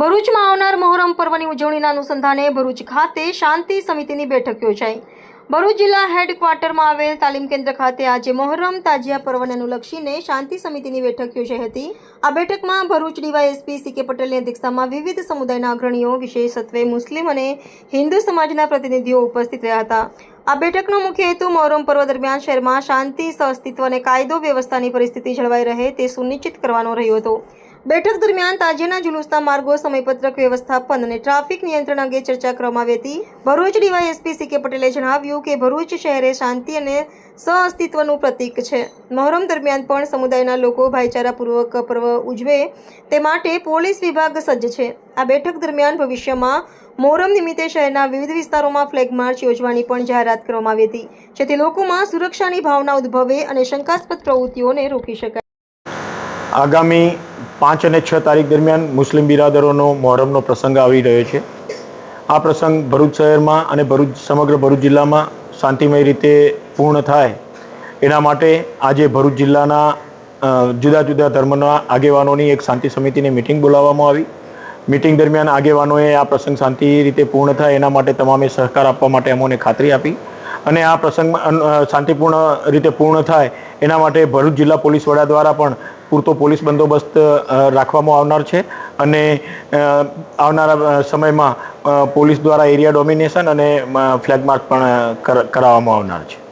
ભરૂચમાં આવનાર મોહરમ પર્વની ઉજવણીના અનુસંધાને ભરૂચ ખાતે શાંતિ સમિતિની બેઠક યોજાઈ. ભરૂચ જિલ્લા હેડક્વાર્ટરમાં આવેલ તાલીમ કેન્દ્ર ખાતે આજે મોહરમ તાજિયા પર્વને અનુલક્ષીને શાંતિ સમિતિની બેઠક યોજાઈ હતી. આ બેઠકમાં ભરૂચ ડીવાયએસપી સી કે પટેલની અધ્યક્ષતામાં વિવિધ સમુદાયના અગ્રણીઓ, વિશેષત્વે મુસ્લિમ અને હિન્દુ સમાજના પ્રતિનિધિઓ ઉપસ્થિત રહ્યા હતા. આ બેઠકનો મુખ્ય હેતુ મોહરમ પર્વ દરમિયાન શહેરમાં શાંતિ, સહઅસ્તિત્વ અને કાયદો વ્યવસ્થાની પરિસ્થિતિ જળવાઈ રહે તે સુનિશ્ચિત કરવાનો રહ્યો હતો. બેઠક દરમિયાન તાજેના જુલુસના માર્ગો, સમયપત્રક વ્યવસ્થાપન અને ટ્રાફિક નિયંત્રણ અંગે ચર્ચા કરવામાં આવી હતી. ભરૂચ ડીવાયએસપી સી કે પટેલે જણાવ્યું કે ભરૂચ શહેરે શાંતિ અને સહઅસ્તિત્વનું પ્રતીક છે. મહોરમ દરમિયાન પણ સમુદાયના લોકો ભાઈચારાપૂર્વક પર્વ ઉજવે તે માટે પોલીસ વિભાગ સજ્જ છે. આ બેઠક દરમિયાન ભવિષ્યમાં મોહરમ નિમિત્તે શહેરના વિવિધ વિસ્તારોમાં ફ્લેગ માર્ચ યોજવાની પણ જાહેરાત કરવામાં આવી હતી, જેથી લોકોમાં સુરક્ષાની ભાવના ઉદ્ભવે અને શંકાસ્પદ પ્રવૃત્તિઓને રોકી શકાય. આગામી પાંચ અને છ તારીખ દરમિયાન મુસ્લિમ બિરાદરોનો મોહરમનો પ્રસંગ આવી રહ્યો છે. આ પ્રસંગ ભરૂચ શહેરમાં અને ભરૂચ, સમગ્ર ભરૂચ જિલ્લામાં શાંતિમય રીતે પૂર્ણ થાય. એના માટે આજે ભરૂચ જિલ્લાના જુદા જુદા ધર્મના આગેવાનોની એક શાંતિ સમિતિની મિટિંગ બોલાવવામાં આવી. મિટિંગ દરમિયાન આગેવાનોએ આ પ્રસંગ શાંતિ રીતે પૂર્ણ થાય એના માટે તમામે સહકાર આપવા માટે અમોને ખાતરી આપી અને આ પ્રસંગમાં શાંતિપૂર્ણ રીતે પૂર્ણ થાય એના માટે ભરૂચ જિલ્લા પોલીસ વડા દ્વારા પણ પૂરતો પોલીસ બંદોબસ્ત રાખવામાં આવનાર છે અને આવનારા સમયમાં પોલીસ દ્વારા એરિયા ડોમિનેશન અને ફ્લેગ માર્ચ પણ કર- કરાવવામાં આવનાર છે.